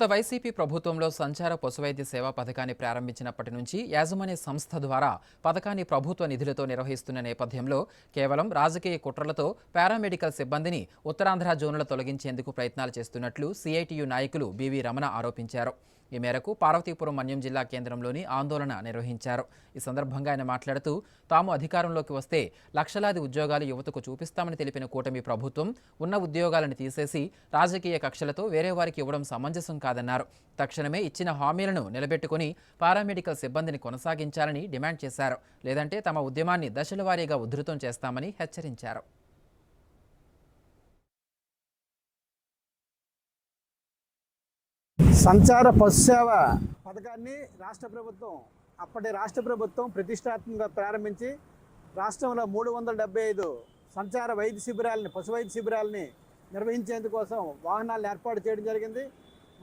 గత వైసీపీ ప్రభుత్వంలో సంచార పశువైద్య సేవా పథకాన్ని ప్రారంభించినప్పటి నుంచి యాజమాన్య సంస్థ ద్వారా పథకాన్ని ప్రభుత్వ నిధులతో నిర్వహిస్తున్న నేపథ్యంలో కేవలం రాజకీయ కుట్రలతో పారామెడికల్ సిబ్బందిని ఉత్తరాంధ్ర జోన్ల తొలగించేందుకు ప్రయత్నాలు చేస్తున్నట్లు సిఐటియు నాయకులు బివి రమణ ఆరోపించారు. ఈ మేరకు పార్వతీపురం మన్యం జిల్లా కేంద్రంలోని ఆందోళన నిర్వహించారు. ఈ సందర్భంగా ఆయన మాట్లాడుతూ తాము అధికారంలోకి వస్తే లక్షలాది ఉద్యోగాలు యువతకు చూపిస్తామని తెలిపిన కూటమి ప్రభుత్వం ఉన్న ఉద్యోగాలను తీసేసి రాజకీయ కక్షలతో వేరే వారికి ఇవ్వడం సమంజసం కాదన్నారు. తక్షణమే ఇచ్చిన హామీలను నిలబెట్టుకుని పారామెడికల్ సిబ్బందిని కొనసాగించాలని డిమాండ్ చేశారు. లేదంటే తమ ఉద్యమాన్ని దశల వారీగా ఉధృతం చేస్తామని హెచ్చరించారు. సంచార పశు సేవ పథకాన్ని రాష్ట్ర ప్రభుత్వం అప్పటి రాష్ట్ర ప్రభుత్వం ప్రతిష్టాత్మకంగా ప్రారంభించి రాష్ట్రంలో మూడు వందల డెబ్బై ఐదు సంచార వైద్య శిబిరాలని పశు వైద్య శిబిరాలని నిర్వహించేందుకోసం వాహనాలను ఏర్పాటు చేయడం జరిగింది.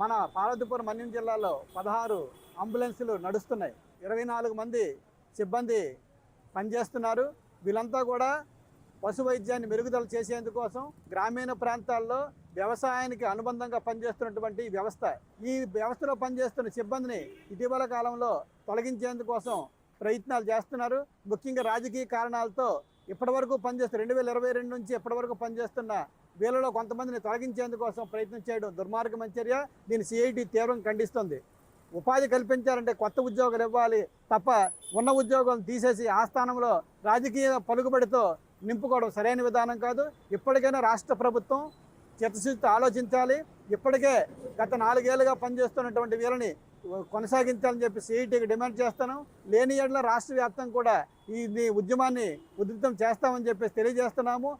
మన పార్వతీపురం మన్యం జిల్లాలో పదహారు అంబులెన్సులు నడుస్తున్నాయి. ఇరవై నాలుగు మంది సిబ్బంది పనిచేస్తున్నారు. వీళ్ళంతా కూడా పశు వైద్యాన్ని మెరుగుదల చేసేందుకోసం గ్రామీణ ప్రాంతాల్లో వ్యవసాయానికి అనుబంధంగా పనిచేస్తున్నటువంటి వ్యవస్థ. ఈ వ్యవస్థలో పనిచేస్తున్న సిబ్బందిని ఇటీవల కాలంలో తొలగించేందుకోసం ప్రయత్నాలు చేస్తున్నారు. ముఖ్యంగా రాజకీయ కారణాలతో ఇప్పటివరకు పనిచేస్తున్న రెండు వేల ఇరవై రెండు నుంచి ఇప్పటివరకు పనిచేస్తున్న వీళ్ళలో కొంతమందిని తొలగించేందుకోసం ప్రయత్నం చేయడం దుర్మార్గమైన చర్య. దీన్ని సిఐటి తీవ్రంగా ఖండిస్తుంది. ఉపాధి కల్పించాలంటే కొత్త ఉద్యోగాలు ఇవ్వాలి తప్ప ఉన్న ఉద్యోగాలను తీసేసి ఆ స్థానంలో రాజకీయ పలుకుబడితో నింపుకోవడం సరైన విధానం కాదు. ఇప్పటికైనా రాష్ట్ర ప్రభుత్వం చిత్తశుద్ధితో ఆలోచించాలి. ఇప్పటికే గత నాలుగేళ్ళుగా పనిచేస్తున్నటువంటి వీళ్ళని కొనసాగించాలని చెప్పి సిఐటికి డిమాండ్ చేస్తాను. లేని ఏళ్ళ రాష్ట్ర వ్యాప్తం కూడా ఈ ఈ ఉద్యమాన్ని ఉధృతం చేస్తామని చెప్పేసి తెలియజేస్తున్నాము.